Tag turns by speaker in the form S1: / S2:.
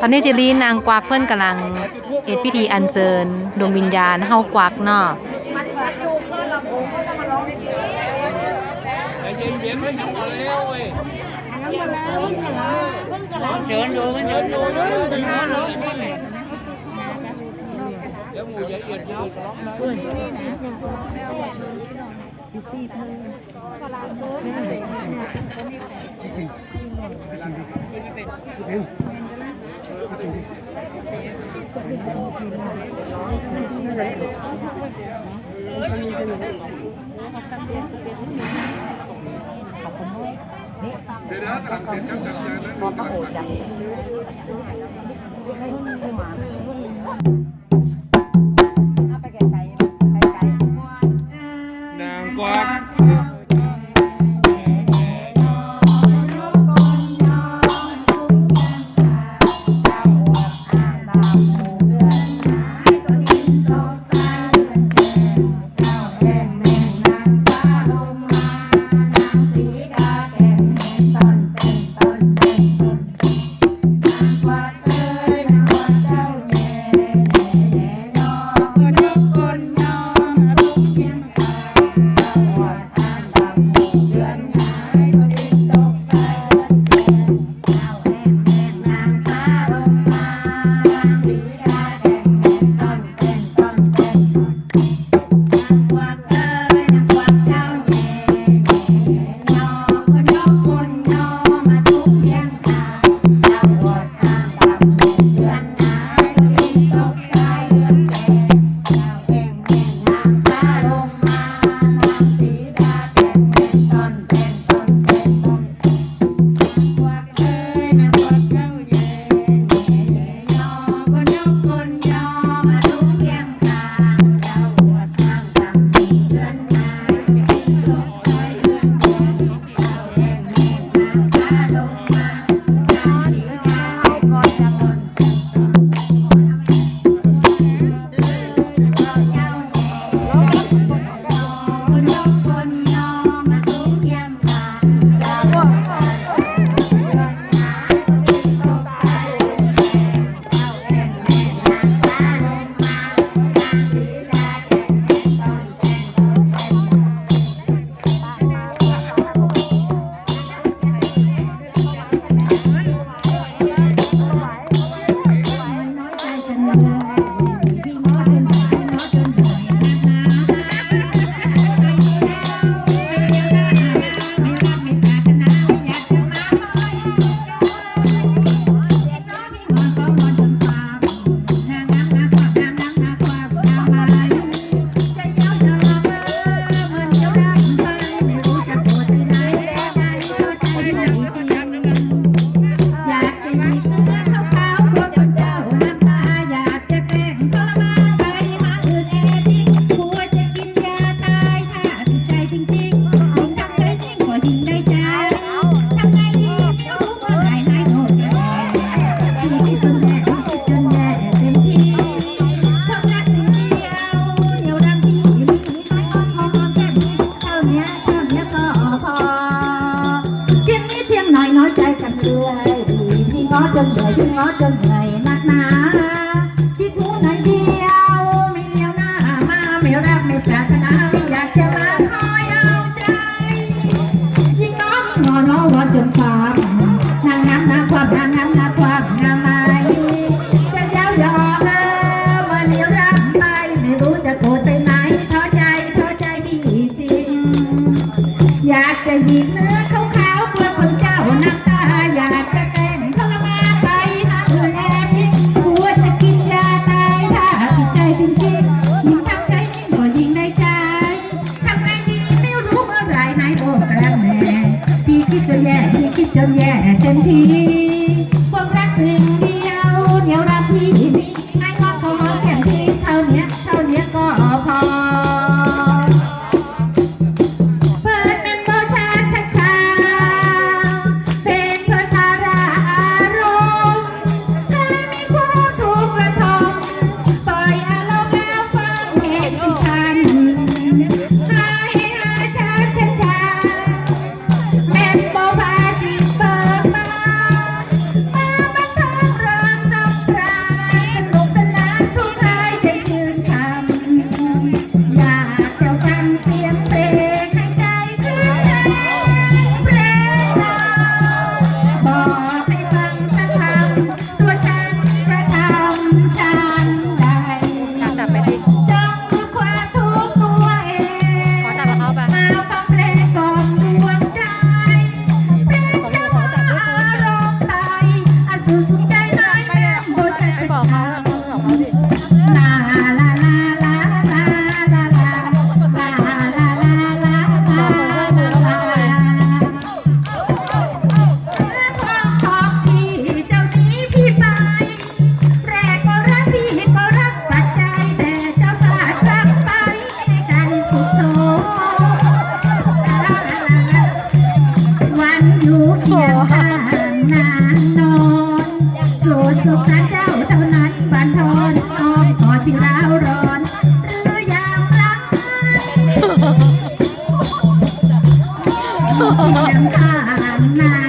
S1: ตอนนี้เจลีนางกวักเพื่อนกำลังเอ็ดพิธีอัญเชิญดวงวิญญาณเฮากวักเนาะ
S2: เงดี๋ยวหมู
S3: ใหเอียดเนาะ พี่ซี่เพิ่มไม่ได้ขอบคุณด้วยนี่พอพระโอษฐ์ Trên trời. be my เพียงข้างนา